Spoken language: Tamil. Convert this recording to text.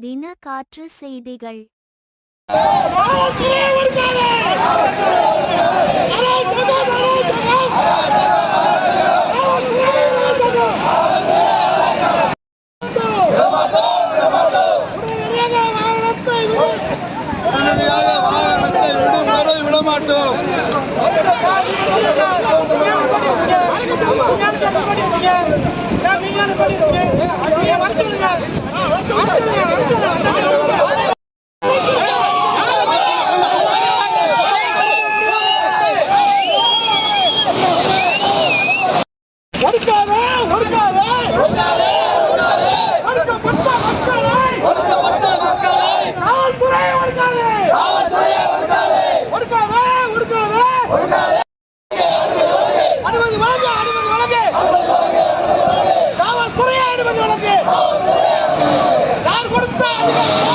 தின காற்று செய்திகள். உடனடியாக வாகனத்தை விடமாட்டோம் அனுமதி வழங்க அனுமதி வழங்க. காவல்துறையை அனுமதி வழங்க. யார் கொடுத்த அதிகாரம்